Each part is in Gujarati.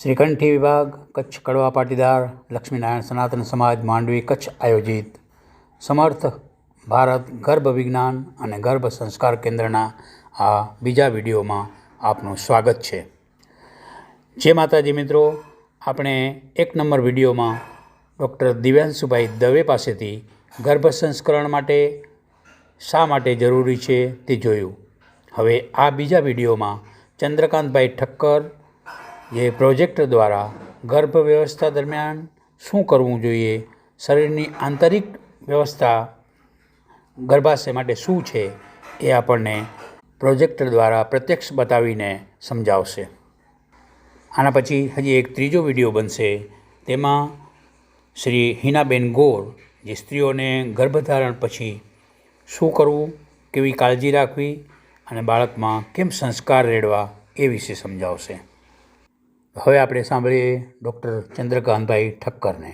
શ્રીકંઠી વિભાગ, કચ્છ કડવા પાટીદાર, લક્ષ્મીનારાયણ સનાતન સમાજ માંડવી, કચ્છ આયોજિત. સમર્થ ભારત ગર્ભ વિજ્ઞાન અને ગર્ભ સંસ્કાર કેન્દ્રના આ બીજા વિડીયોમાં આપનું સ્વાગત છે. જે માતાજી મિત્રો, આપણે એક નંબર વિડીયોમાં ડૉક્ટર દિવ્યાંશુભાઈ દવે પાસેથી ગર્ભ સંસ્કરણ માટે શા માટે જરૂરી છે તે જોયું. હવે આ બીજા વિડીયોમાં ચંદ્રકાંતભાઈ ઠક્કર જે પ્રોજેક્ટ દ્વારા ગર્ભ વ્યવસ્થા દરમિયાન શું કરવું જોઈએ? શરીરની આંતરિક વ્યવસ્થા ગર્ભાશય માટે શું છે? એ આપણને પ્રોજેક્ટર દ્વારા પ્રત્યક્ષ બતાવીને સમજાવશે. આના પછી હજી એક ત્રીજો વીડિયો બનશે. તેમાં શ્રી હિનાબેન ગોર, જે સ્ત્રીઓને ગર્ભધારણ પછી શું કરવું, કેવી કાળજી રાખવી અને બાળકમાં કેમ સંસ્કાર રેડવા એ વિશે સમજાવશે. હવે આપણે સાંભળીએ ડૉક્ટર ચંદ્રકાંતભાઈ ઠક્કરને.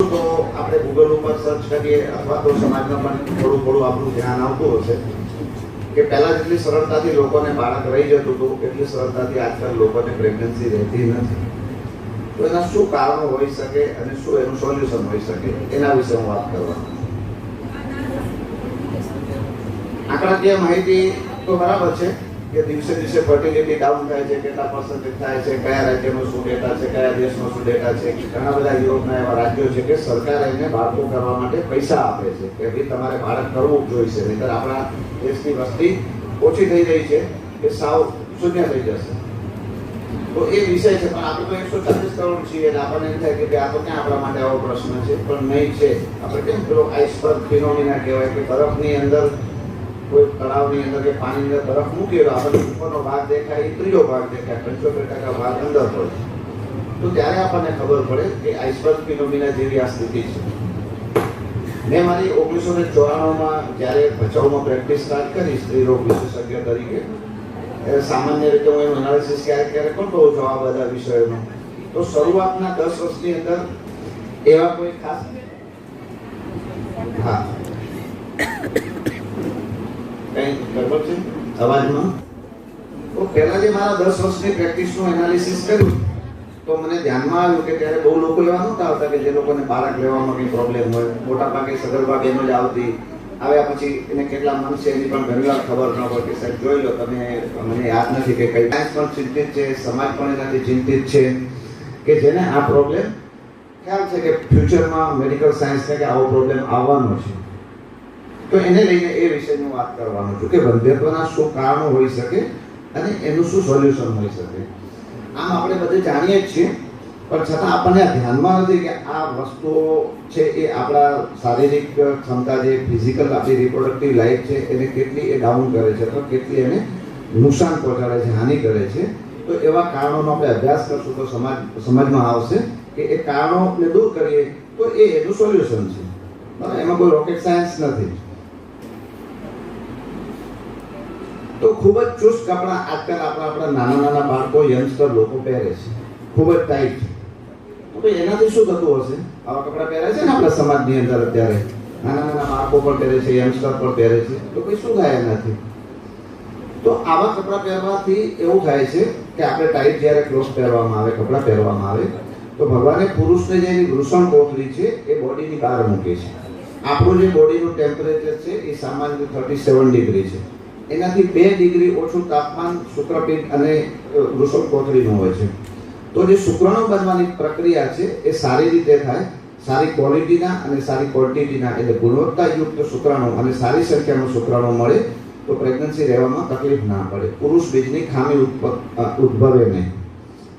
તો આપણે ગૂગલ ઉપર સર્ચ કરીએ અથવા તો સમાજમાં પણ થોડું થોડું આપણું ધ્યાન આવતું હશે કે પહેલાં જેટલી સરળતાથી લોકોને બાળક રહી જતું હતું, એટલી સરળતાથી આજકાલ લોકોને પ્રેગ્નન્સી રહેતી નથી. તો એના શું કારણો હોઈ શકે અને શું એનું સોલ્યુશન હોઈ શકે? એના વિશે હું વાત કરવા આંકડાકીય માહિતી તો બરાબર છે કે દિવસે દિવસે ફર્ટિલિટી ડાઉન થાય છે, કેટલા પર્સન્ટેજ થાય છે, કયા રાજ્યનો શું ડેટા છે, કયા દેશનો શું ડેટા છે, ઘણા બધા યુરોપના એવા રાજ્યો છે કે સરકાર એને બાળકો કરવા માટે પૈસા આપે છે, કે ભાઈ તમારે બાળક કરવું જોઈશે, નહીતર આપણા દેશની વસ્તી ઓછી થઈ રહી છે, કે સાવ શૂન્ય થઈ જશે. તો એ વિષય છે, પણ આપણે તો એકસો ચાલીસ કરોડ છીએ, એટલે આપણને એમ થાય કે આ તો ક્યાં આપણા માટે આવો પ્રશ્ન છે, પણ નહીં છે. આપણે કેમ પેલો આઈસબર્ગ ફિનોમિના કહેવાય કે બરફની અંદર કોઈ તળાવની અંદર કે પાણીની અંદર બરફ મૂકીએ તો આપણને ઉપરનો ભાગ દેખાય, એ ત્રીજો ભાગ દેખાય, પંચોતેર ટકા ભાગ અંદર હોય તો ત્યારે આપણને ખબર પડે કે આઈસબર્ગ ફિનોમિના જેવી આ સ્થિતિ છે. મેં મારી ઓગણીસો ને ચોરાણુંમાં જ્યારે ભચાઉમાં પ્રેક્ટિસ સ્ટાર્ટ કરી સ્ત્રી રોગ વિશેષજ્ઞ તરીકે સામાન્ય રીતે હું એનું એનાલિસિસ ક્યારેક ક્યારેક કરતો હોઉં છું આ બધા વિષયોનો. તો શરૂઆતના દસ વર્ષની અંદર એવા કોઈ ખાસ હા. કઈ ખબર છે અવાજમાં? તો પહેલા જે મારા દસ વર્ષની પ્રેક્ટિસનું એનાલિસિસ કર્યું તો મને ધ્યાનમાં આવ્યું કે ત્યારે બહુ લોકો એવા નહોતા આવતા કે જે લોકોને બાળક લેવામાં કંઈ પ્રોબ્લેમ હોય. મોટા ભાગે સગર્ભા બહેનો જ આવતી. આવ્યા પછી એને કેટલા મન છે એની પણ ઘણી ખબર ન હોય કે સાહેબ જોઈ લો તમે મને યાદ નથી કે કઈ. સાયન્સ પણ ચિંતિત છે સમાજ પણ એનાથી ચિંતિત છે કે જેને આ પ્રોબ્લેમ ખ્યાલ છે કે ફ્યુચરમાં મેડિકલ સાયન્સને કે આવો પ્રોબ્લેમ આવવાનો છે. તો એને લઈને એ વિષયની હું વાત કરવાનો છું કે વંધ્યત્વના શું કારણો હોઈ શકે અને એનું શું સોલ્યુશન હોઈ શકે. આમ આપણે બધે જાણીએ જ છીએ, પણ છતાં આપણને ધ્યાનમાં નથી કે આ વસ્તુઓ છે એ આપણા શારીરિક ક્ષમતા જે ફિઝિકલ આપણી રિપ્રોડક્ટિવ લાઈફ છે એને કેટલી એ ડાઉન કરે છે અથવા કેટલી એને નુકસાન પહોંચાડે છે, હાનિ કરે છે. તો એવા કારણોનો આપણે અભ્યાસ કરશું તો સમાજ, સમજમાં આવશે કે એ કારણોને દૂર કરીએ તો એ એનું સોલ્યુશન છે. એમાં કોઈ રોકેટ સાયન્સ નથી. તો ખૂબ જ ચુસ્ત કપડાં આજકાલ આપણા આપણા નાના નાના બાળકો યંગસ્ટર લોકો પહેરે છે. ખૂબ જ ટાઈટ તો એનાથી શું થતું હશે? આવા કપડાં પહેરે છે ને આપણા સમાજની અંદર અત્યારે? નાના નાના બાળકો પણ પહેરે છે યંગસ્ટર પણ પહેરે છે. તો ભાઈ શું થાય એનાથી? તો આવા કપડાં પહેરવાથી એવું થાય છે કે આપણે ટાઈટ જ્યારે ક્લોથ પહેરવામાં આવે, કપડાં પહેરવામાં આવે, તો ભગવાને પુરુષને જે એની વૃષણ કોથળી છે, એ બોડીની બહાર મૂકે છે. આપણું જે બોડીનું ટેમ્પરેચર છે, એ સામાન્ય થર્ટી સેવન ડિગ્રી છે. એનાથી બે ડિગ્રી ઓછું તાપમાન શુક્રપીઠ અને વૃષભ કોથળીનું હોય છે. તો જે શુક્રાણુ બનવાની પ્રક્રિયા છે, એ સારી રીતે થાય, સારી ક્વોલિટીના અને સારી ક્વોન્ટિટીના, એટલે ગુણવત્તાયુક્ત શુક્રાણુ અને સારી સંખ્યામાં શુક્રાણુ મળે, તો પ્રેગ્નન્સી રહેવામાં તકલીફ ના પડે. પુરુષ બીજની ખામી ઉદ્ભવે નહીં.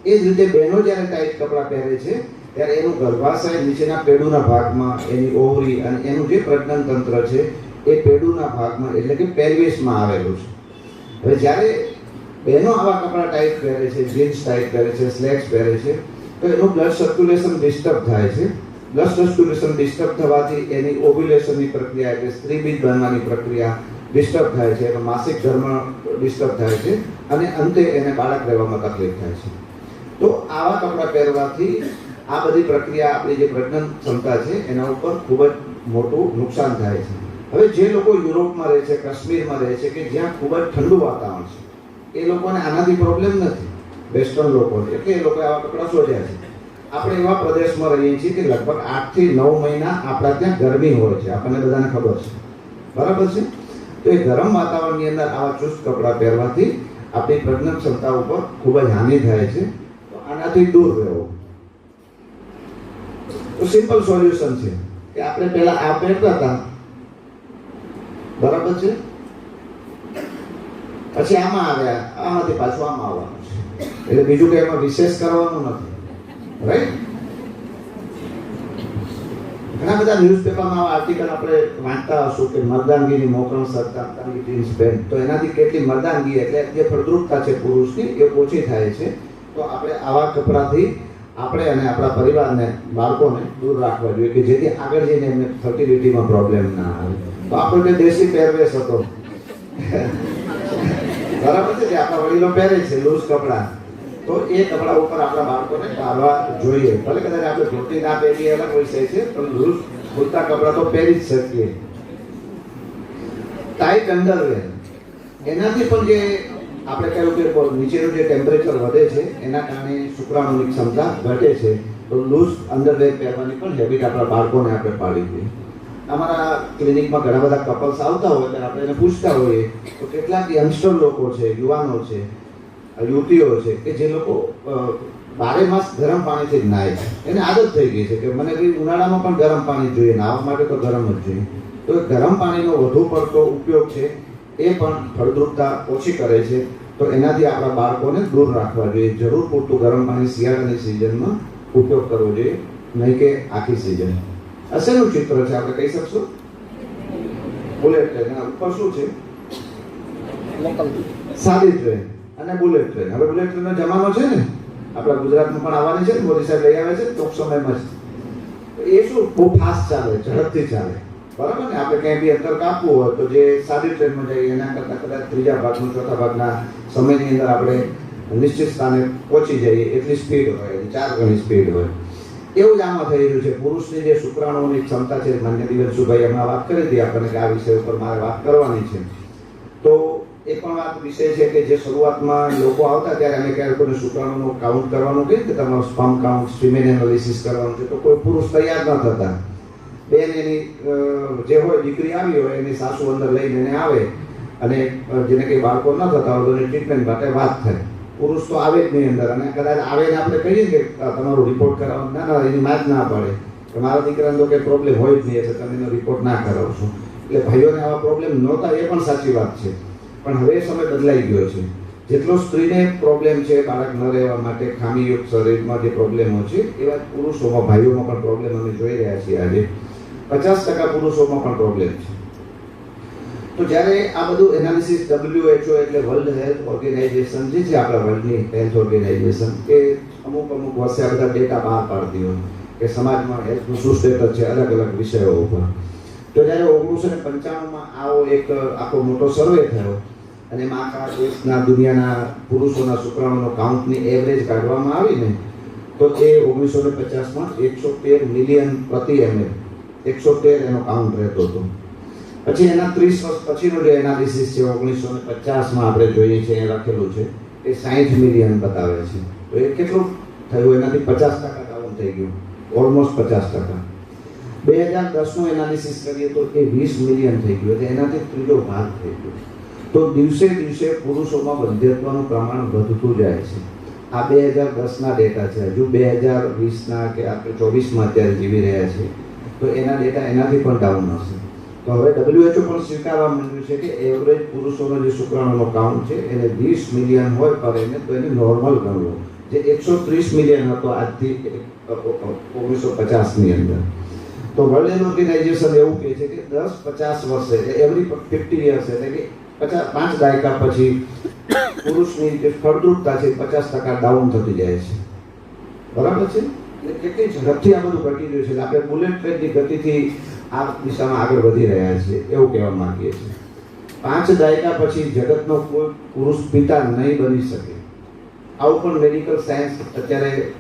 એ જ રીતે બહેનો જ્યારે ટાઈટ કપડાં પહેરે છે, ત્યારે એનું ગર્ભાશય નીચેના પેડુના ભાગમાં, એની ઓવરી અને એનું જે પ્રજનન તંત્ર છે એ પેડુના ભાગમાં, એટલે કે પહેરવેશમાં આવેલું છે. હવે જ્યારે બહેનો આવા કપડાં ટાઈટ પહેરે છે જીન્સ ટાઈટ પહેરે છે સ્લેક્સ પહેરે છે, તો એનું બ્લડ સર્ક્યુલેશન ડિસ્ટર્બ થાય છે. બ્લડ સર્ક્યુલેશન ડિસ્ટર્બ થવાથી એની ઓવ્યુલેશનની પ્રક્રિયા, એટલે સ્ત્રી બીજ બનવાની પ્રક્રિયા ડિસ્ટર્બ થાય છે એનો માસિક ધર્મ ડિસ્ટર્બ થાય છે અને અંતે એને બાળક રહેવામાં તકલીફ થાય છે. તો આવા કપડાં પહેરવાથી આ બધી પ્રક્રિયા, આપણી જે પ્રજનન ક્ષમતા છે, એના ઉપર ખૂબ જ મોટું નુકસાન થાય છે. હવે જે લોકો યુરોપમાં રહે છે, કાશ્મીરમાં રહે છે કે જ્યાં ખૂબ જ ઠંડુ વાતાવરણ છે, એ લોકોને આનાથી પ્રોબ્લેમ નથી. વેસ્ટર્ન લોકો એટલે એ લોકોએ આવા કપડાં શોધ્યા છે. આપણે એવા પ્રદેશમાં રહીએ છીએ કે લગભગ આઠથી નવ મહિના આપણા ત્યાં ગરમી હોય છે. આપણને બધાને ખબર છે. બરાબર છે? તો એ ગરમ વાતાવરણની અંદર આવા ચુસ્ત કપડાં પહેરવાથી આપણી પ્રજ્ઞ ક્ષમતા ઉપર ખૂબ જ હાનિ થાય છે. તો આનાથી દૂર રહેવું. સિમ્પલ સોલ્યુશન છે કે આપણે પહેલાં આ પહેરતા હતા. બરાબર છે? પછી આમાં આવ્યા આમાંથી પાછું આમાં આવવાનું છે. એટલે બીજું કંઈ એમાં વિશેષ કરવાનું નથી. રાઈટ ઘણા બધા ન્યૂઝપેપરમાં આર્ટિકલ આપણે વાંચતા હશું કે મર્દાંગીની મોકરણ સરકારની બેન. તો એનાથી કેટલી મર્દાંગી એટલે જે ફળદ્રુપતા છે પુરુષની, એ ઓછી થાય છે. તો આપણે આવા કપડાથી આપણે અને આપણા પરિવારને, બાળકોને દૂર રાખવા જોઈએ કે જેથી આગળ જઈને એમને ફર્ટિલિટીમાં પ્રોબ્લેમ ના આવે. આપણો દેશી પહેરવેશ હતો. બરાબર છે કે આપણા વડીલો પહેરે છે લૂઝ કપડાં. તો એ કપડા ઉપર આપણા બાળકોને પાડવા જોઈએ. ભલે કદાચ આપણે ધોતી ના પહેરી અલગ વિષય છે પણ લૂઝ પૂરતા કપડાં તો પહેરી જ શકીએ. ટાઈટ અંડરવેર એનાથી પણ જે આપણે કહ્યું કે નીચેનું જે ટેમ્પરેચર વધે છે, એના કારણે શુક્રાણુની ક્ષમતા ઘટે છે. તો લૂઝ અંડરવેર પહેરવાની પણ હેબિટ આપણા બાળકોને આપણે પાડી જોઈએ અમારા ક્લિનિકમાં ઘણા બધા કપલ્સ આવતા હોય ત્યારે આપણે એને પૂછતા હોઈએ તો કેટલાક યંગસ્ટર લોકો છે, યુવાનો છે યુવતીઓ છે કે જે લોકો બારે માસ ગરમ પાણીથી નાય છે. એને આદત થઈ ગઈ છે કે મને ભાઈ ઉનાળામાં પણ ગરમ પાણી જોઈએ, નાહવા માટે તો ગરમ જ જોઈએ. તો ગરમ પાણીનો વધુ પડતો ઉપયોગ છે એ પણ ફળદ્રુપતા ઓછી કરે છે. તો એનાથી આપણા બાળકોને દૂર રાખવા જોઈએ. જરૂર પૂરતું ગરમ પાણી શિયાળાની સિઝનમાં ઉપયોગ કરવો જોઈએ, નહીં કે આખી સિઝન આ શેનું ચિત્ર છે? આપણે કહી શકશો? બુલેટ ટ્રેન એના ઉપર શું છે? સાદી ટ્રેન અને બુલેટ ટ્રેન હવે બુલેટ ટ્રેનનો જમાનો છે ને? આપણા ગુજરાતમાં પણ આવવાની છે ને? મોદી સાહેબ લઈ આવે છે ટૂંક સમયમાં જ એ શું? બહુ ફાસ્ટ ચાલે, ઝડપથી ચાલે. બરાબર ને? આપણે ક્યાંય બી અંતર કાપવું હોય તો જે સાદી ટ્રેનમાં જઈએ, એના કરતાં કદાચ ત્રીજા ભાગનું, ચોથા ભાગના સમયની અંદર આપણે નિશ્ચિત સ્થાને પહોંચી જઈએ. એટલી સ્પીડ હોય, ચાર ગણી સ્પીડ હોય. એવું જ આમાં થઈ રહ્યું છે પુરુષની જે શુક્રાણુઓની ક્ષમતા છે માન્ય દિવસુભાઈ હમણાં વાત કરી હતી આપણને કે આ વિષય ઉપર મારે વાત કરવાની છે. તો એ પણ વાત વિષય છે કે જે શરૂઆતમાં લોકો આવતા ત્યારે અમે ક્યારે કોઈને શુક્રાણુનું કાઉન્ટ કરવાનું કહીએ કે તમારું સ્પમ કાઉન્ટ સ્વિમેન એનાલિસિસ કરવાનું છે. તો કોઈ પુરુષ તૈયાર ન થતા. બેન એની જે હોય દીકરી આવી હોય, એની સાસુ અંદર લઈને એને આવે અને જેને કંઈ બાળકો ન થતા હોય તો ટ્રીટમેન્ટ માટે વાત થાય. પુરુષ તો આવે જ નહીં અંદર. અને કદાચ આવે ને આપણે કહીએ કે તમારું રિપોર્ટ કરાવો. ના ના, એની જ ના પડે. કે મારા દીકરાને તો કંઈ પ્રોબ્લેમ હોય જ નહીં, એટલે તમે એનો રિપોર્ટ ના કરાવશો એટલે ભાઈઓને આવા પ્રોબ્લેમ નહોતા, એ પણ સાચી વાત છે. પણ હવે સમય બદલાઈ ગયો છે. જેટલો સ્ત્રીને પ્રોબ્લેમ છે, બાળક ન રહેવા માટે, ખામીયુક્ત શરીરમાં જે પ્રોબ્લેમો છે એવા પુરુષોમાં, ભાઈઓમાં પણ પ્રોબ્લેમ અમે જોઈ રહ્યા છીએ આજે. પચાસ ટકા પુરુષોમાં પણ પ્રોબ્લેમ છે. તો જ્યારે આ બધું એનાલિસિસ WHO એટલે વર્લ્ડ હેલ્થ ઓર્ગેનાઇઝેશન જે છે આપણા વર્લ્ડની હેલ્થ ઓર્ગેનાઇઝેશન કે અમુક અમુક વર્ષે આ બધા ડેટા બહાર પાડતી હોય, કે સમાજમાં હેલ્થનું શું સ્ટેટસ છે, અલગ અલગ વિષયો ઉપર. તો જ્યારે ઓગણીસો ને પંચાણુંમાં આવો એક આખો મોટો સર્વે થયો, અને એમાં આખા દેશના દુનિયાના પુરુષોના શુક્રાણુનો કાઉન્ટની એવરેજ કાઢવામાં આવીને, તો એ ઓગણીસો ને પચાસમાં એકસો તેર મિલિયન પ્રતિ એમએલ, એકસો તેર એનો કાઉન્ટ રહેતો હતો. પછી એના ત્રીસ વર્ષ પછીનો જે એનાલિસિસ છે, ઓગણીસો ને પચાસમાં આપણે જોઈએ છીએ એ લખેલું છે. એ સાહીઠ મિલિયન બતાવે છે. તો એ કેટલું થયું? એનાથી પચાસ ટકા ડાઉન થઈ ગયું. ઓલમોસ્ટ પચાસ ટકા. બે હજાર દસનું એનાલિસિસ કરીએ તો એ વીસ મિલિયન થઈ ગયું. એટલે એનાથી ત્રીજો ભાગ થઈ ગયો. તો દિવસે દિવસે પુરુષોમાં વંધ્યત્વનું પ્રમાણ વધતું જાય છે. આ બે હજાર દસના ડેટા છે. હજુ બે હજાર વીસના કે આપણે ચોવીસમાં અત્યારે જીવી રહ્યા છીએ. તો એના ડેટા એનાથી પણ ડાઉન હશે. તો હવે ડબલ્યુએચઓ પણ સ્વીકારવા માંડ્યું છે કે એવરેજ પુરુષોનો જે શુક્રાણુનો કાઉન્ટ છે, એને વીસ મિલિયન હોય પર એને તો એને નોર્મલ ગણવો. જે એકસો ત્રીસ મિલિયન હતો આજથી ઓગણીસો પચાસની અંદર. તો વર્લ્ડ હેલ્થ ઓર્ગેનાઇઝેશન એવું કહે છે કે દસ પચાસ વર્ષે એવરી ફિફ્ટી યર્સ એટલે કે પચાસ, પાંચ દાયકા પછી પુરુષની જે ફળદ્રુપતા છે પચાસ ટકા ડાઉન થતી જાય છે. બરાબર છે? એટલે કેટલી ઝડપથી આ બધું ઘટી રહ્યું છે. આપણે બુલેટ ટ્રેનની ગતિથી આ દિશામાં આગળ વધી રહ્યા છીએ એવું કહેવા માંગીએ છીએ. પાંચ દાયકા પછી જગતનો કોઈ પુરુષ પિતા નહીં બની શકે. આવું પણ મેડિકલ સાયન્સ અત્યારે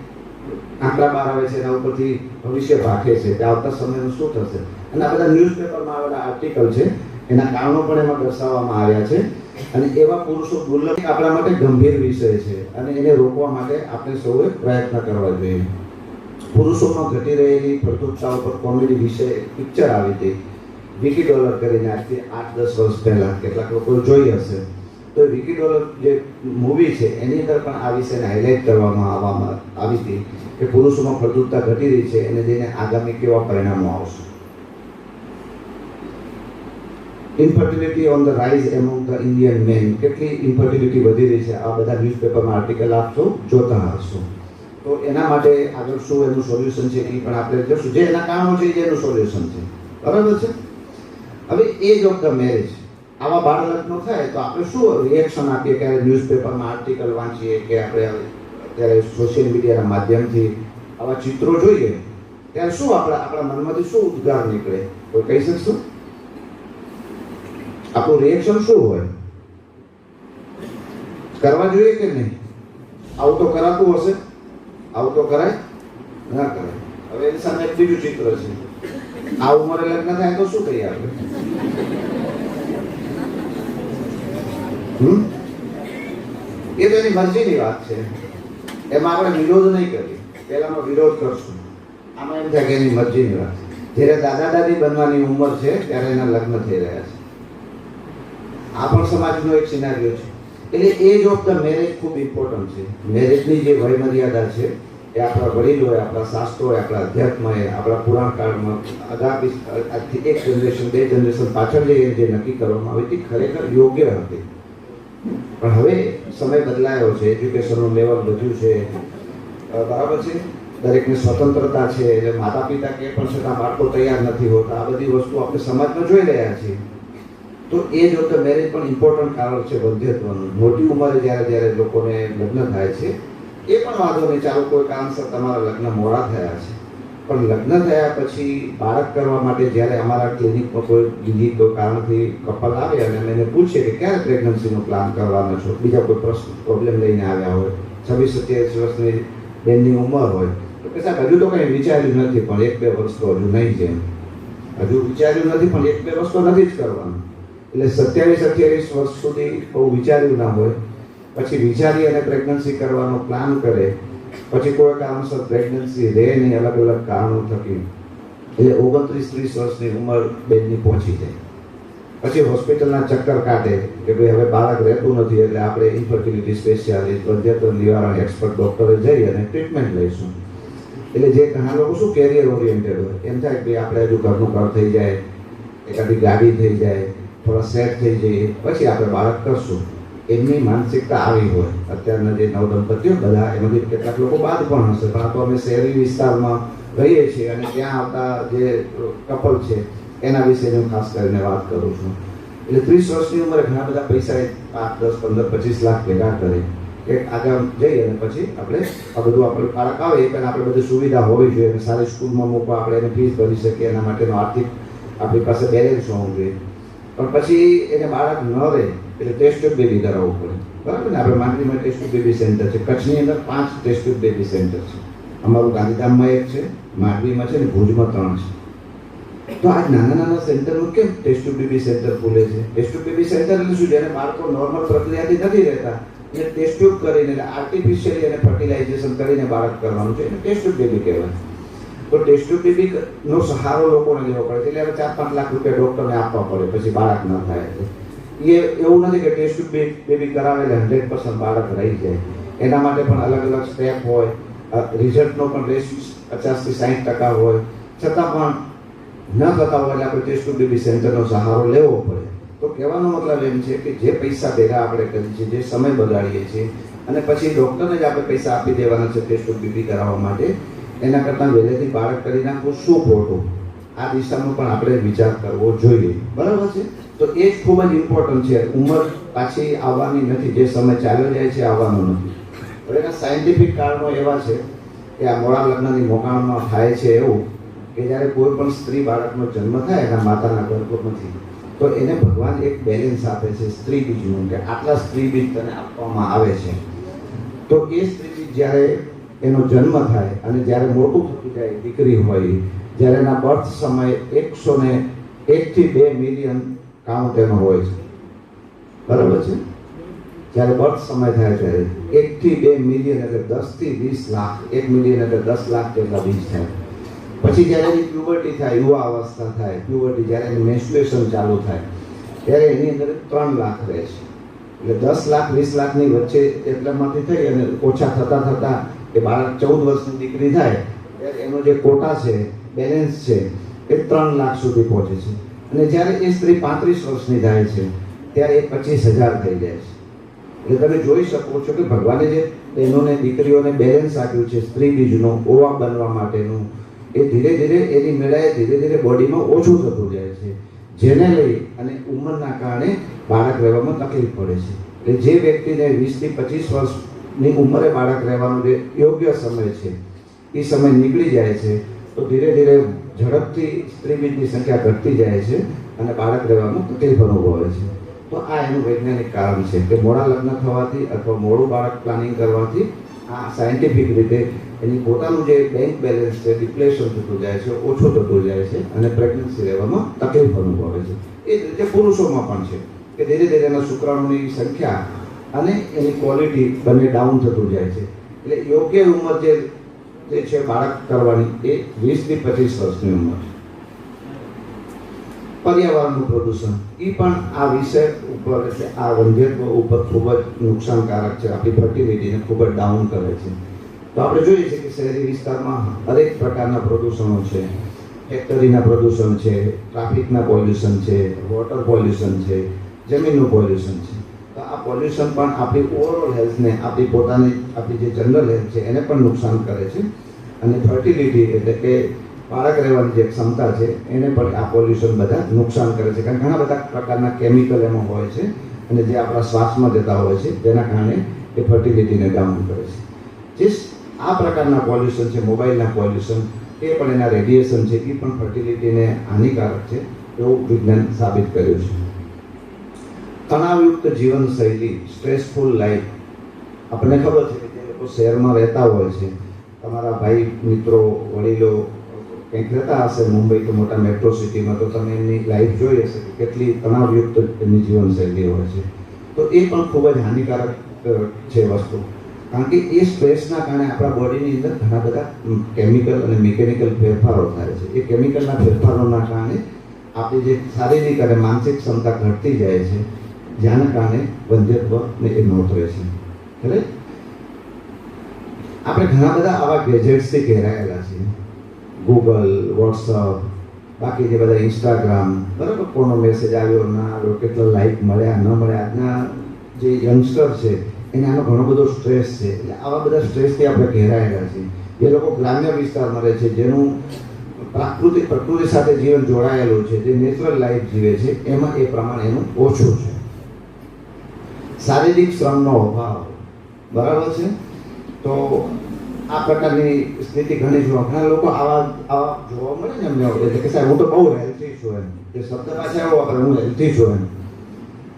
આંકડા બહાર આવે છે એના ઉપરથી ભવિષ્ય ભાખે છે. કે આવતા સમયનું શું થશે? અને આ બધા ન્યૂઝપેપરમાં આવેલા આર્ટિકલ છે, એના કારણો પણ એમાં દર્શાવવામાં આવ્યા છે. અને એવા પુરુષો દુર્લભ આપણા માટે ગંભીર વિષય છે અને એને રોકવા માટે આપણે સૌએ પ્રયત્ન કરવા જોઈએ. પુરુષોમાં ઘટી રહેલી પ્રતુષતા ઉપર કોમેડી વિશે પિક્ચર આવી હતી. વિકી ડોલર કરીને આજથી આઠ દસ વર્ષ પહેલાં કેટલાક લોકો જોઈ હશે. તો વિકી ડોલર જે મૂવી છે, એની અંદર પણ આ વિષયને હાઇલાઇટ કરવામાં આવવામાં આવી હતી કે પુરુષોમાં ફળદ્રુપતા ઘટી રહી છે, એને જઈને આગામી કેવા પરિણામો આવશે. Infertility on the rise among the Indian men કેટલી ઇન્ફર્ટિલિટી વધી રહી છે? આ બધા ન્યૂઝપેપરમાં આર્ટિકલ આપશો, જોતા હશો. તો એના માટે આગળ શું એનું સોલ્યુશન છે એ પણ આપણે જોશું. જે એના કારણો છે એનું સોલ્યુશન છે. બરાબર છે? હવે એજ ઓફ ધ મેરેજ આવા બાળ થાય તો આપણે શું રિએક્શન આપીએ ક્યારે ન્યૂઝપેપરમાં આર્ટિકલ વાંચીએ કે આપણે અત્યારે સોશિયલ મીડિયાના માધ્યમથી આવા ચિત્રો જોઈએ, ત્યારે શું આપણા આપણા મનમાંથી શું ઉદ્ગાર નીકળે? કોઈ કહી શકશું? આપણું રિએક્શન શું હોય? કરવા જોઈએ કે નહીં? આવું તો કરાતું હશે. આવું તો કરાય? ના કરાય. હવે એની સામે એક બીજું ચિત્ર છે. આ ઉંમરે લગ્ન થાય તો શું કહીએ આપણે? એ તો એની મરજીની વાત છે. એમાં આપણે વિરોધ નહીં કરીએ. પહેલામાં વિરોધ કરશું. આમાં એમ થાય કે એની મરજીની વાત જ્યારે દાદા દાદી બનવાની ઉંમર છે, ત્યારે એના લગ્ન થઈ રહ્યા છે. આ પણ સમાજનો એક સિનારીઓ છે. એટલે એજ ઓફ ધ મેરેજ ખૂબ ઇમ્પોર્ટન્ટ છે. મેરેજની જે વય મર્યાદા છે, એ આપણા વડીલોએ આપણા શાસ્ત્રોએ આપણા અધ્યાત્મએ આપણા પુરાણકાળમાં આગામી આજથી એક જનરેશન બે જનરેશન પાછળ જઈને જે નક્કી કરવામાં આવી હતી ખરેખર યોગ્ય હતી પણ હવે સમય બદલાયો છે એજ્યુકેશનનું લેવલ વધ્યું છે. બરાબર છે? દરેકને સ્વતંત્રતા છે, એટલે માતા પિતા કે પણ છતાં બાળકો તૈયાર નથી હોતા. આ બધી વસ્તુ આપણે સમાજમાં જોઈ રહ્યા છીએ. તો એ જ વખતે મેરેજ પણ ઇમ્પોર્ટન્ટ કારણ છે વંધ્યત્વનું. મોટી ઉંમરે જ્યારે જ્યારે લોકોને લગ્ન થાય છે, એ પણ વાંધો નહીં. ચાલો કોઈ કારણસર તમારા લગ્ન મોડા થયા છે. પણ લગ્ન થયા પછી બાળક કરવા માટે જ્યારે અમારા ક્લિનિકમાં કોઈ બીજી કોઈ કારણથી કપલ આવે અને એને પૂછીએ કે ક્યારે પ્રેગ્નન્સીનો પ્લાન કરવાનો છો? બીજા કોઈ પ્રશ્ન પ્રોબ્લેમ લઈને આવ્યા હોય, છવ્વીસ સત્યાવીસ વર્ષની બેનની ઉંમર હોય, તો કે સાહેબ, હજુ તો કંઈ વિચાર્યું નથી, પણ એક બે વર્ષ તો હજુ નહીં છે હજુ વિચાર્યું નથી, પણ એક બે વર્ષ તો નથી જ કરવાનું. એટલે સત્યાવીસ, અઠ્યાવીસ વર્ષ સુધી બહુ વિચાર્યું ના હોય. પછી વિચારી અને પ્રેગ્નન્સી કરવાનો પ્લાન કરે. પછી કોઈ કારણસર પ્રેગ્નન્સી રહે નહીં, અલગ અલગ કારણો થકી. એટલે ઓગણત્રીસ, ત્રીસ વર્ષની ઉંમર બેનની પહોંચી જાય. પછી હોસ્પિટલના ચક્કર કાઢે કે ભાઈ હવે બાળક રહેતું નથી, એટલે આપણે ઇન્ફર્ટિલિટી સ્પેશિયાલિસ્ટ વંધ્યત્વ નિવારણ એક્સપર્ટ ડૉક્ટરે જઈ અને ટ્રીટમેન્ટ લઈશું. એટલે જે ઘણા લોકો શું કેરિયર ઓરિએન્ટેડ હોય, એમ થાય કે આપણે હજુ ઘરનું ઘર થઈ જાય, એકાદી ગાડી થઈ જાય થોડા સેટ થઈ જઈએ. પછી આપણે બાળક કરશું. એમની માનસિકતા આવી હોય. અત્યારના જે નવદંપતિઓ બધા, એમાંથી કેટલાક લોકો બાદ પણ હશે. પરંતુ અમે શહેરી વિસ્તારમાં રહીએ છીએ અને ત્યાં આવતા જે કપલ છે, એના વિશે હું ખાસ કરીને વાત કરું છું. એટલે ત્રીસ વર્ષની ઉંમરે ઘણા બધા પૈસા પાંચ, દસ, પંદર, પચીસ લાખ ભેગા કરે. કે આગળ જઈ અને પછી આપણે આ બધું આપણે બાળક આવે, એ પહેલાં આપણે બધી સુવિધા હોવી જોઈએ અને સારી સ્કૂલમાં મૂકવા આપણે એને ફીસ ભરી શકીએ. એના માટેનો આર્થિક આપણી પાસે બેલેન્સ હોવું જોઈએ. પણ પછી એને બાળક ન રહે, એટલે ટેસ્ટ ટ્યુબ બેબી કરાવવું પડે. બરાબર ને? આપણે માંડવીમાં ટેસ્ટ ટ્યુબ બેબી સેન્ટર છે. કચ્છની અંદર પાંચ ટેસ્ટ ટ્યુબ બેબી સેન્ટર છે. અમારું ગાંધીધામમાં એક છે, માંડવીમાં છે ને ભુજમાં ત્રણ છે. તો આજ નાના નાના સેન્ટરો કેમ ટેસ્ટ ટ્યુબ બેબી સેન્ટર ખુલે છે? ટેસ્ટ ટ્યુબ બેબી સેન્ટર એટલે શું? જેને બાળકો નોર્મલ પ્રક્રિયાથી નથી રહેતા. એટલે ટેસ્ટ ટ્યુબ કરીને આર્ટિફિશિયલી એને ફર્ટિલાઇઝેશન કરીને બાળક કરવાનું છે. એને ટેસ્ટ ટ્યુબ બેબી કહેવાય. તો ટેસ્ટ ટ્યુબ બેબી નો સહારો લોકોને લેવો પડે એટલે હવે ચાર પાંચ લાખ રૂપિયા ડૉક્ટરને આપવા પડે, પછી બાળક ન થાય. એ એવું નથી કે ટેસ્ટ બેબી કરાવે એટલે હંડ્રેડ પર્સન્ટ બાળક રહી જાય. એના માટે પણ અલગ અલગ સ્ટેપ હોય. રિઝલ્ટનો પણ રેસ પચાસથી સાઠ ટકા હોય. છતાં પણ ન થતા હોય એટલે આપણે ટેસ્ટ બેબી સેન્ટરનો સહારો લેવો પડે. તો કહેવાનો મતલબ એમ છે કે જે પૈસા ભેગા આપણે કરીએ છીએ જે સમય બગાડીએ છીએ, અને પછી ડૉક્ટરને જ આપણે પૈસા આપી દેવાના છે ટેસ્ટ બેબી કરાવવા માટે એના કરતાં વહેલેથી બાળક કરી નાખવું શું ખોટું? આ દિશામાં પણ આપણે વિચાર કરવો જોઈએ. બરાબર છે? તો એ જ ખૂબ જ ઇમ્પોર્ટન્ટ છે. ઉંમર પાછી આવવાની નથી. જે સમય ચાલ્યો જાય છે આવવાનો નથી. હવે એના સાયન્ટિફિક કારણો એવા છે કે આ મોડા લગ્નની મોકાણમાં થાય છે એવું કે જ્યારે કોઈ પણ સ્ત્રી બાળકનો જન્મ થાય એના માતાના ગર્ભમાંથી, તો એને ભગવાન એક બેલેન્સ આપે છે, સ્ત્રી બીજનું કે આટલા સ્ત્રી બીજ તને આપવામાં આવે છે. તો એ સ્ત્રી જ્યારે એનો જન્મ થાય અને જ્યારે મોટું થતું જાય, દીકરી હોય, જ્યારે એના બર્થ સમયે એકસો ને એકથી બે મિલિયન કાઉન્ટ એનો હોય છે. બરાબર છે? જ્યારે બર્થ સમય થાય ત્યારે એકથી બે મિલિયન એટલે દસથી વીસ લાખ, એક મિલિયન એટલે દસ લાખ જેટલા બીજ થાય. પછી જ્યારે એની પ્યુબર્ટી થાય, યુવા અવસ્થા થાય પ્યુબર્ટી જ્યારે એની મેન્સ્ટ્રુએશન ચાલુ થાય, ત્યારે એની અંદર ત્રણ લાખ રહે છે. એટલે દસ લાખ, વીસ લાખની વચ્ચે એટલામાંથી થઈ અને ઓછા થતાં થતાં એ બાળક ચૌદ વર્ષની દીકરી થાય એનો જે કોટા છે બેલેન્સ છે, એ ત્રણ લાખ સુધી પહોંચે છે. અને જ્યારે એ સ્ત્રી પાંત્રીસ વર્ષની થાય છે, ત્યારે એ પચીસ હજાર થઈ જાય છે. એટલે તમે જોઈ શકો છો કે ભગવાને જે બહેનોને, દીકરીઓને બેલેન્સ આપ્યું છે, સ્ત્રી બીજનો ઓવા બનવા માટેનું, એ ધીરે ધીરે એની મેળાએ ધીરે ધીરે બોડીમાં ઓછું થતું જાય છે. જેને લઈ અને ઉંમરના કારણે બાળક રહેવામાં તકલીફ પડે છે. એટલે જે વ્યક્તિને વીસથી પચીસ વર્ષની ઉંમરે બાળક રહેવાનો જે યોગ્ય સમય છે, એ સમય નીકળી જાય છે, તો ધીરે ધીરે ઝડપથી સ્ત્રીબીજની સંખ્યા ઘટતી જાય છે અને બાળક રહેવામાં તકલીફ અનુભવે છે. તો આ એનું વૈજ્ઞાનિક કારણ છે કે મોડા લગ્ન થવાથી અથવા મોડું બાળક પ્લાનિંગ કરવાથી આ સાયન્ટિફિક રીતે એની પોતાનું જે બેંક બેલેન્સ છે ડિપ્લેશન થતું જાય છે, ઓછું થતું જાય છે અને પ્રેગ્નન્સી રહેવામાં તકલીફ અનુભવે છે. એ જ રીતે પુરુષોમાં પણ છે કે ધીરે ધીરે એના શુક્રાણુની સંખ્યા અને એની ક્વોલિટી બંને ડાઉન થતું જાય છે. એટલે યોગ્ય ઉંમર જે જે છે બાળક કરવાની એ વીસથી પચીસ વર્ષની ઉંમર પર્યાવરણનું પ્રદૂષણ એ પણ આ વિષય ઉપર, એટલે આ વંધ્યત્વ ઉપર ખૂબ જ નુકસાનકારક છે. આપણી ફર્ટિલિટીને ખૂબ જ ડાઉન કરે છે. તો આપણે જોઈએ છીએ કે શહેરી વિસ્તારમાં દરેક પ્રકારના પ્રદૂષણો છે. ફેક્ટરીના પ્રદૂષણ છે ટ્રાફિકના પોલ્યુશન છે વોટર પોલ્યુશન છે, જમીનનું પોલ્યુશન છે. પોલ્યુશન પણ આપણી ઓવરઓલ હેલ્થને આપણી પોતાની, આપણી જે જનરલ હેલ્થ છે, એને પણ નુકસાન કરે છે. અને ફર્ટિલિટી એટલે કે બાળક રહેવાની જે ક્ષમતા છે, એને પણ આ પોલ્યુશન બધા નુકસાન કરે છે. કારણ ઘણા બધા પ્રકારના કેમિકલ એમાં હોય છે અને જે આપણા શ્વાસમાં જતા હોય છે, જેના કારણે એ ફર્ટિલિટીને ડાઉન કરે છે. જે આ પ્રકારના પોલ્યુશન છે મોબાઈલના પોલ્યુશન એ પણ એના રેડિયેશન છે, એ પણ ફર્ટિલિટીને હાનિકારક છે, એવું વિજ્ઞાન સાબિત કર્યું છે. તણાવયુક્ત જીવનશૈલી સ્ટ્રેસફુલ લાઈફ આપણને ખબર છે કે જે લોકો શહેરમાં રહેતા હોય છે, તમારા ભાઈ, મિત્રો, વડીલો કંઈક રહેતા હશે મુંબઈ કે મોટા મેટ્રો સિટીમાં તો તમે એમની લાઈફ જોઈ હશે કે કેટલી તણાવયુક્ત એમની જીવનશૈલી હોય છે. તો એ પણ ખૂબ જ હાનિકારક છે વસ્તુ. કારણ કે એ સ્ટ્રેસના કારણે આપણા બોડીની અંદર ઘણા બધા કેમિકલ અને મિકેનિકલ ફેરફારો થાય છે. એ કેમિકલના ફેરફારોના કારણે આપણી જે શારીરિક અને માનસિક ક્ષમતા ઘટતી જાય છે. જેના કારણે વંધ્યત્વને એ નોંધે છે. ખરે? આપણે ઘણા બધા આવા ગેજેટ્સથી ઘેરાયેલા છીએ. ગૂગલ વોટ્સઅપ બાકી જે બધા ઇન્સ્ટાગ્રામ બરાબર? કોનો મેસેજ આવ્યો ના આવ્યો, કેટલા લાઈક મળ્યા, ન મળ્યા આજના જે યંગસ્ટર છે, એને આનો ઘણો બધો સ્ટ્રેસ છે. એટલે આવા બધા સ્ટ્રેસથી આપણે ઘેરાયેલા છીએ. જે લોકો ગ્રામ્ય વિસ્તારમાં રહે છે, જેનું પ્રાકૃતિક પ્રકૃતિ સાથે જીવન જોડાયેલું છે, જે નેચરલ લાઈફ જીવે છે, એમાં એ પ્રમાણે એનું ઓછું છે. શારીરિક શ્રમનો અભાવ. બરાબર છે? તો આ પ્રકારની સ્થિતિ ઘણી જોવા ઘણા લોકો આવા આવા જોવા મળે ને એમને એટલે કે સાહેબ, હું તો બહુ હેલ્થી છું એમ. એ શબ્દ પાછા એવો વાપરે હું હેલ્થી છું એમ.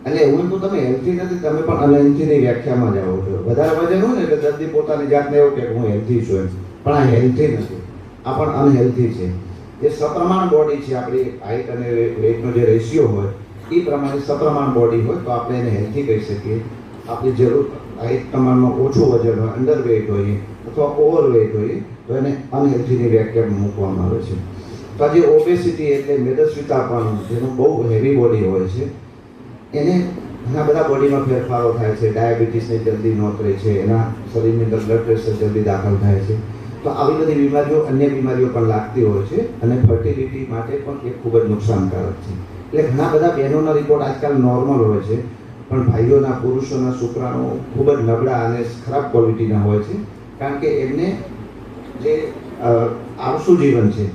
એટલે એવું તો તમે હેલ્થી નથી, તમે પણ અનહેલ્થીની વ્યાખ્યામાં જાઓ છો. વધારે વજન હોય ને એટલે દર્દી પોતાની જાતને એવું કે હું હેલ્થી છું એમ. પણ આ હેલ્થી નથી. આ પણ અનહેલ્થી છે. જે સપ્રમાણ બોડી છે આપણી હાઇટ અને વેટનો જે રેશિયો હોય એ પ્રમાણે સપ્રમાણ બોડી હોય તો આપણે એને હેલ્થી કહી શકીએ. આપણે જરૂર એક પ્રમાણમાં ઓછું વજન હોય અંડર વેટ હોય, અથવા ઓવર વેટ હોય, તો એને અનહેલ્થીની વ્યાખ્યા મૂકવામાં આવે છે. તો આ જે ઓબેસિટી એટલે મેદસ્વીતાપણું જેનું બહુ હેવી બોડી હોય છે, એને ઘણા બધા બોડીમાં ફેરફારો થાય છે. ડાયાબિટીસને જલ્દી નોતરે છે, એના શરીરની અંદર બ્લડ પ્રેશર જલ્દી દાખલ થાય છે. તો આવી બધી બીમારીઓ અન્ય બીમારીઓ પણ લાગતી હોય છે અને ફર્ટિલિટી માટે પણ એ ખૂબ જ નુકસાનકારક છે. એટલે ઘણા બધા બહેનોના રિપોર્ટ આજકાલ નોર્મલ હોય છે. પણ ભાઈઓના, પુરુષોના, છોકરાનો ખૂબ જ નબળા અને ખરાબ ક્વોલિટીના હોય છે. કારણ કે એમને જે આળસુ જીવન છે,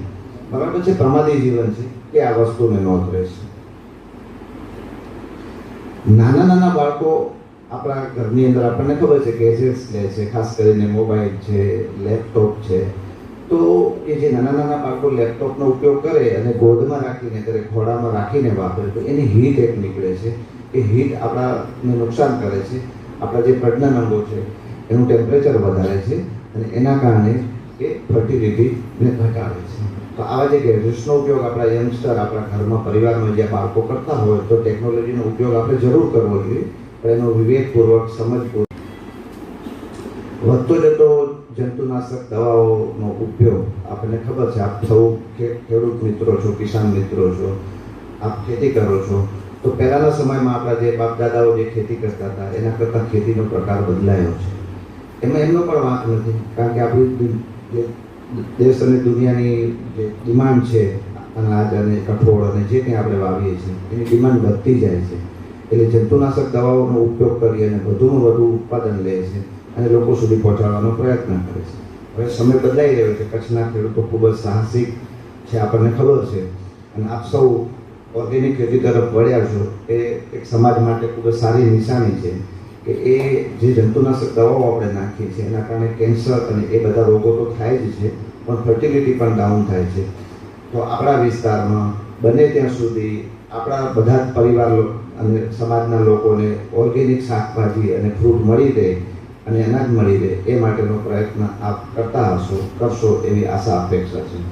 બરાબર છે, પ્રમાદી જીવન છે, એ આ વસ્તુને નોંધ રહે છે. નાના નાના બાળકો આપણા ઘરની અંદર આપણને ખબર છે ગેજેટ્સ લે છે, ખાસ કરીને મોબાઈલ છે લેપટોપ છે તો એ જે નાના નાના બાળકો લેપટોપનો ઉપયોગ કરે અને ગોદમાં રાખીને કરે ખોળામાં રાખીને વાપરે, તો એની હીટ એક નીકળે છે. એ હીટ આપણાને નુકસાન કરે છે. આપણા જે પ્રજ્ઞાન અંગો છે, એનું ટેમ્પરેચર વધારે છે અને એના કારણે એ ફર્ટિલિટીને ઘટાડે છે. તો તો આવા જે ગેજેટ્સનો ઉપયોગ આપણા યંગસ્ટર આપણા ઘરમાં પરિવારમાં જે બાળકો કરતા હોય, તો ટેકનોલોજીનો ઉપયોગ આપણે જરૂર કરવો જોઈએ. પણ એનો વિવેકપૂર્વક, સમજપૂર્વક વધતો જતો જંતુનાશક દવાઓનો ઉપયોગ આપણને ખબર છે. આપ સૌ ખેડૂત મિત્રો છો, કિસાન મિત્રો છો, આપ ખેતી કરો છો, તો પહેલાંના સમયમાં આપણા જે બાપદાદાઓ જે ખેતી કરતા હતા, એના કરતાં ખેતીનો પ્રકાર બદલાયો છે. એમાં એમનો પણ વાંક નથી, કારણ કે આપણી જે દેશ અને દુનિયાની જે ડિમાન્ડ છે, અનાજ અને કઠોળ અને જે કંઈ આપણે વાવીએ છીએ, એની ડિમાન્ડ વધતી જાય છે. એટલે જંતુનાશક દવાઓનો ઉપયોગ કરી અને વધુમાં વધુ ઉત્પાદન લે છે. અને લોકો સુધી પહોંચાડવાનો પ્રયત્ન કરે છે. હવે સમય બદલાઈ રહ્યો છે. કચ્છના ખેડૂતો ખૂબ જ સાહસિક છે, આપણને ખબર છે. અને આપ સૌ ઓર્ગેનિક ખેતી તરફ વળ્યા છો, એ એક સમાજ માટે ખૂબ જ સારી નિશાની છે કે એ જે જંતુનાશક દવાઓ આપણે નાખીએ છીએ, એના કારણે કેન્સર અને એ બધા રોગો તો થાય જ છે, પણ ફર્ટિલિટી પણ ડાઉન થાય છે. તો આપણા વિસ્તારમાં બને ત્યાં સુધી આપણા બધા જ પરિવાર અને સમાજના લોકોને ઓર્ગેનિક શાકભાજી અને ફ્રૂટ મળી રહે અને અનાજ મળી રહે એ માટેનો પ્રયત્ન આપ કરતા હશો, કરશો એવી આશા, અપેક્ષા છે.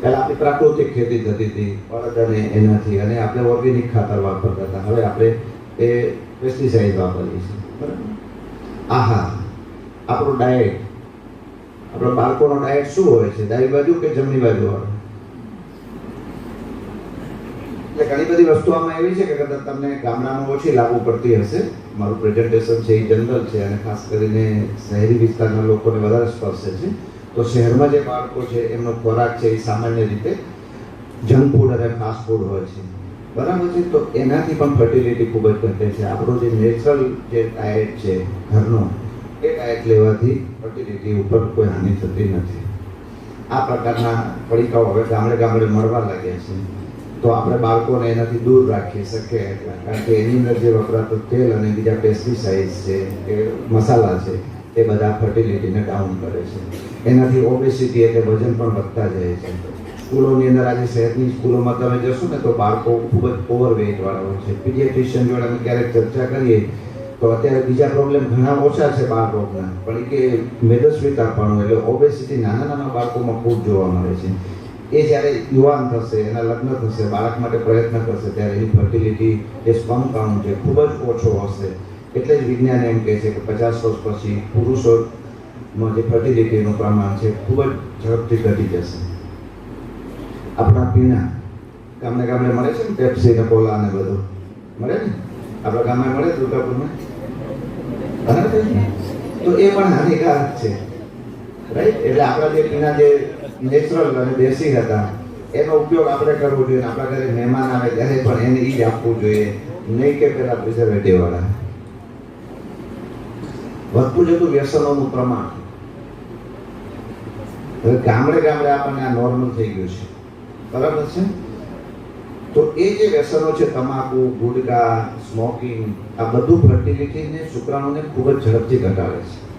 પહેલા આપણી પ્રાકૃતિક ખેતી થતી હતી બળદ અને એનાથી, અને આપણે ઓર્ગેનિક ખાતર વાપરતા હતા. હવે આપણે એ પેસ્ટિસાઇડ વાપરીએ છીએ, બરાબર? આહાર, આપણું ડાયટ આપણા બાળકોનો ડાયટ શું હોય છે? ડાબી બાજુ કે જમણી બાજુ વાળો એટલે ઘણી બધી વસ્તુ આમાં એવી છે કે કદાચ તમને ગામડામાં ઓછી લાગુ પડતી હશે. મારું પ્રેઝન્ટેશન છે એ જનરલ છે અને ખાસ કરીને શહેરી વિસ્તારના લોકોને વધારે સ્પર્શે છે. તો શહેરમાં જે બાળકો છે, એમનો ખોરાક છે એ સામાન્ય રીતે જંક ફૂડ અને ફાસ્ટ ફૂડ હોય છે. બરાબર છે? તો એનાથી પણ ફર્ટિલિટી ખૂબ જ ઘટે છે. આપણો જે નેચરલ જે ડાયટ છે, ઘરનો, એ ડાયટ લેવાથી ફર્ટિલિટી ઉપર કોઈ હાનિ થતી નથી. આ પ્રકારના પડીકાઓ હવે ગામડે ગામડે મળવા લાગ્યા છે. તો આપણે બાળકોને એનાથી દૂર રાખી શકીએ. કારણ કે એની અંદર જે વપરાતું તેલ અને બીજા પેસ્ટિસાઇડ્સ છે કે મસાલા છે, એ બધા ફર્ટિલિટીને ડાઉન કરે છે. એનાથી ઓબેસિટી એટલે વજન પણ વધતા જાય છે. સ્કૂલોની અંદર આજે શહેરની સ્કૂલોમાં તમે જશો ને તો બાળકો ખૂબ જ ઓવરવેઇટવાળા હોય છે. પીડિયાટ્રિશિયન જોડે અમે ક્યારેક ચર્ચા કરીએ તો અત્યારે બીજા પ્રોબ્લેમ ઘણા ઓછા છે બાળ રોગના. પણ કે મેદસ્વીતાપણું એટલે ઓબેસિટી નાના નાના બાળકોમાં ખૂબ જોવા મળે છે. એ જ્યારે યુવાન થશે, એના લગ્ન થશે, બાળક માટે પ્રયત્ન કરશે, ત્યારે એની ફર્ટિલિટી જે સ્પમ કાઉન્ટ છે ખૂબ જ ઓછો હશે. એટલે જ વિજ્ઞાન એમ કહે છે કે પચાસ વર્ષ પછી પુરુષોમાં જે ફર્ટિલિટીનું પ્રમાણ છે, ખૂબ જ ઝડપથી ઘટી જશે. આપણા પીણા ગામને ગામડે મળે છે ને પેપ્સી ને કોલા ને બધું? મળે ને? આપણા ગામમાં મળે દુર્ગાપુરમાં? તો એ પણ હાનિકારક છે. રાઈટ એટલે આપણા જે પીણા જે નેચરલ અને દેશી હતા. એનો ઉપયોગ આપણે કરવો જોઈએ આપણા ઘરે મહેમાન આવે ત્યારે પણ એને એ જ આપવું જોઈએ. નહીં કે પેલા પ્રિઝર્વેટિવ વાળા. વધતું જતું વ્યસનોનું પ્રમાણ. હવે ગામડે ગામડે આપણને આ નોર્મલ થઈ ગયું છે. બરાબર છે? તો એ જે વ્યસનો છે, તમાકુ ગુટકા સ્મોકિંગ આ બધું ફર્ટિલિટીને શુક્રાણુને ખૂબ જ ઝડપથી ઘટાડે છે.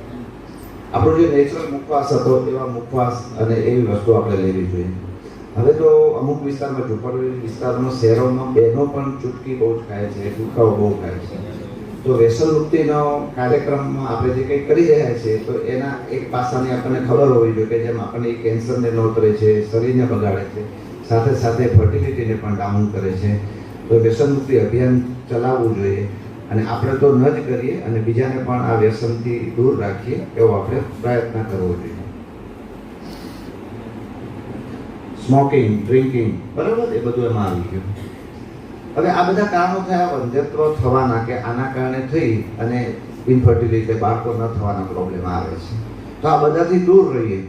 આપણો જે નેચરલ મુખવાસ હતો, એવા મુખવાસ અને એવી વસ્તુ આપણે લેવી જોઈએ. હવે તો અમુક વિસ્તારમાં ઝુંપડવેલી વિસ્તારમાં, શહેરોમાં બહેનો પણ ચૂટકી બહુ જ ખાય છે ગુટકાઓ બહુ ખાય છે. તો વ્યસન મુક્તિનો કાર્યક્રમમાં આપણે જે કંઈ કરી રહ્યા છીએ, તો એના એક પાસાની આપણને ખબર હોવી જોઈએ કે જેમ આપણને કેન્સરને નોતરે છે, શરીરને બગાડે છે, સાથે સાથે ફર્ટિલિટીને પણ ડાઉન કરે છે. તો વ્યસન મુક્તિ અભિયાન ચલાવવું જોઈએ. અને આપણે તો ન જ કરીએ અને બીજાને પણ આ વ્યસનથી દૂર રાખીએ એવો આપણે પ્રયત્ન કરવો જોઈએ. સ્મોકિંગ ડ્રિંકિંગ બરાબર? એ બધું એમાં આવી ગયું. હવે આ બધા કારણો થયા, વંધ્યત્વ થવાના કે આના કારણે થઈ અને ઇન્ફર્ટિલિટી બાળકો ન થવાના પ્રોબ્લેમ આવે છે. તો આ બધાથી દૂર રહીએ.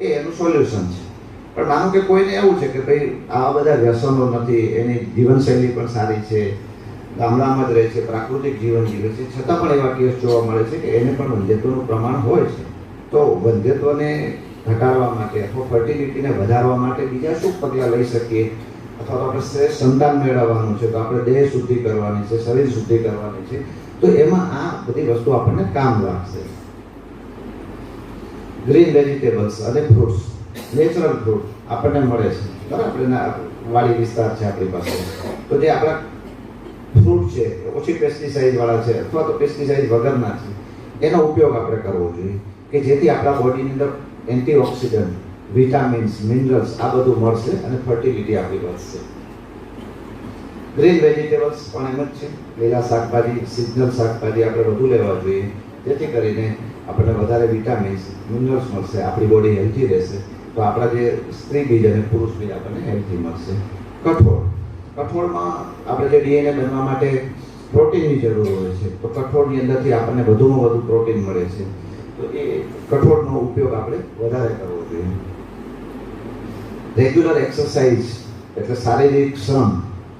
એ એનું સોલ્યુશન છે. પણ માનો કે કોઈને એવું છે કે ભાઈ આવા બધા વ્યસનો નથી, એની જીવનશૈલી પણ સારી છે ગામડામાં જ રહે છે, પ્રાકૃતિક જીવન જીવે છે. છતાં પણ એવા કેસ જોવા મળે છે કે એને પણ વંધ્યત્વનું પ્રમાણ હોય છે. તો વંધ્યત્વને ઘટાડવા માટે અથવા ફર્ટિલિટીને વધારવા માટે બીજા શું પગલાં લઈ શકીએ? અથવા તો આપણે શ્રેષ્ઠ સંતાન મેળવવાનું છે, તો આપણે દેહ શુદ્ધિ કરવાની છે, શરીર શુદ્ધિ કરવાની છે. તો એમાં આ બધી વસ્તુ આપણને કામ લાગશે. ગ્રીન વેજીટેબલ્સ અને ફ્રૂટ્સ, નેચરલ ફ્રૂટ આપણને મળે છે. બરાબર? એના વાડી વિસ્તાર છે આપણી પાસે. તો જે આપણા ફ્રૂટ છે, ઓછી પેસ્ટિસાઇડવાળા છે, અથવા તો પેસ્ટિસાઇડ વગરના છે, એનો ઉપયોગ આપણે કરવો જોઈએ કે જેથી આપણા બોડીની અંદર એન્ટીઓક્સિડન્ટ વિટામિન્સ મિનરલ્સ આ બધું મળશે અને ફર્ટિલિટી આપણી વધશે. ગ્રીન વેજીટેબલ્સ પણ એમ જ છે. લીલા શાકભાજી સિઝનલ શાકભાજી આપણે વધુ લેવા જોઈએ. જેથી કરીને આપણને વધારે વિટામિન્સ મિનરલ્સ મળશે, આપણી બોડી હેલ્ધી રહેશે. તો આપણા જે સ્ત્રી બીજ અને પુરુષ બીજ આપણને હેલ્ધી મળશે. કઠોળ. કઠોળમાં આપણે જે ડીએનએ બનવા માટે પ્રોટીનની જરૂર હોય છે, તો કઠોળની અંદરથી આપણને વધુમાં વધુ પ્રોટીન મળે છે. તો એ કઠોળનો ઉપયોગ આપણે વધારે કરવો જોઈએ. રેગ્યુલર એક્સરસાઇઝ એટલે શારીરિક શ્રમ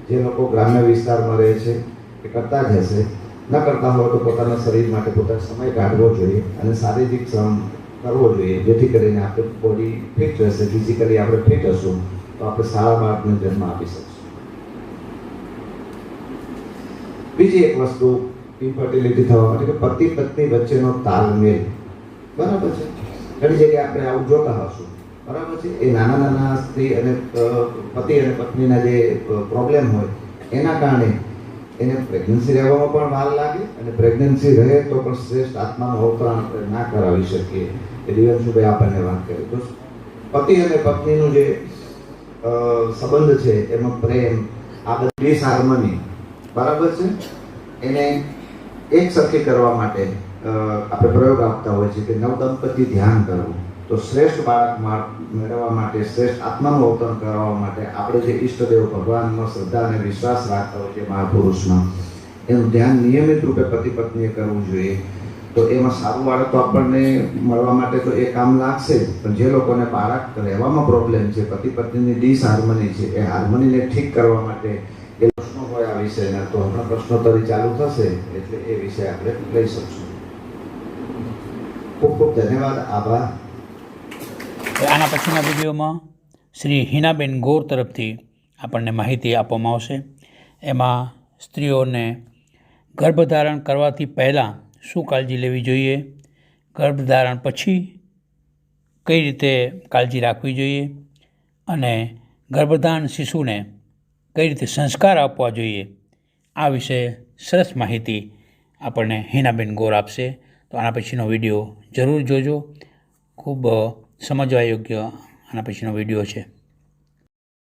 જે લોકો ગ્રામ્ય વિસ્તારમાં રહે છે, એ કરતા જ હશે. ન કરતા હોય તો પોતાના શરીર માટે પોતાનો સમય કાઢવો જોઈએ અને શારીરિક શ્રમ કરવો જોઈએ, જેથી કરીને આપણે બોડી ફિટ રહેશે. ફિઝિકલી આપણે ફિટ હશું, તો આપણે સારા બાળકને જન્મ આપી શકશું. બીજી એક વસ્તુ ઇન્ફર્ટિલિટી થવા માટે કે પતિ પત્ની વચ્ચેનો તાલમેલ. બરાબર છે? ઘણી જગ્યાએ આપણે આવું જોતા હશું બરાબર છે? એ નાના નાના સ્ત્રી અને પતિ અને પત્નીના જે પ્રોબ્લેમ હોય, એના કારણે એને પ્રેગ્નન્સી રહેવામાં પણ વાર લાગે અને પ્રેગ્નન્સી રહે તો પણ શ્રેષ્ઠ આત્માનું અવતરણ આપણે ના કરાવી શકીએ. એ દિવસભાઈ આપણને વાત કરી. તો પતિ અને પત્નીનું જે સંબંધ છે, એમાં પ્રેમ આ બધી ડિસહાર્મની બરાબર છે? એને એક સરખી કરવા માટે આપણે પ્રયોગ આપતા હોય છે કે નવદંપતિ ધ્યાન કરવું. તો શ્રેષ્ઠ બાળક મેળવવા માટે, શ્રેષ્ઠ આત્માનું અવતરણ કરવા માટે આપણે જે ઈષ્ટદેવ ભગવાનમાં શ્રદ્ધા અને વિશ્વાસ રાખતા હોય છે મહાપુરુષમાં, એનું ધ્યાન નિયમિત રૂપે પતિ પત્નીએ કરવું જોઈએ. તો એમાં સારું બાળક તો આપણને મળવા માટે તો એ કામ લાગશે પણ જે લોકોને બાળક રહેવામાં પ્રોબ્લેમ છે, પતિ પત્નીની ડિસહાર્મની છે, એ હાર્મનીને ઠીક કરવા માટે એ પ્રશ્નો વિષયના તો હમણાં પ્રશ્નોત્તરી ચાલુ થશે, એટલે એ વિષય આપણે લઈ શકશું. ખૂબ ખૂબ ધન્યવાદ, આભાર. આના પછીના વિડીયોમાં શ્રી હિનાબેન ગોર તરફથી આપણને માહિતી આપવામાં આવશે. એમાં સ્ત્રીઓને ગર્ભધારણ કરવાથી પહેલાં શું કાળજી લેવી જોઈએ? ગર્ભધારણ પછી કઈ રીતે કાળજી રાખવી જોઈએ? અને ગર્ભધાન શિશુને કઈ રીતે સંસ્કાર આપવા જોઈએ, આ વિશે સરસ માહિતી આપણને હિનાબેન ગોર આપશે. તો આના પછીનો વીડિયો જરૂર જોજો. ખૂબ સમજવા યોગ્ય આના પછીનો વીડિયો છે.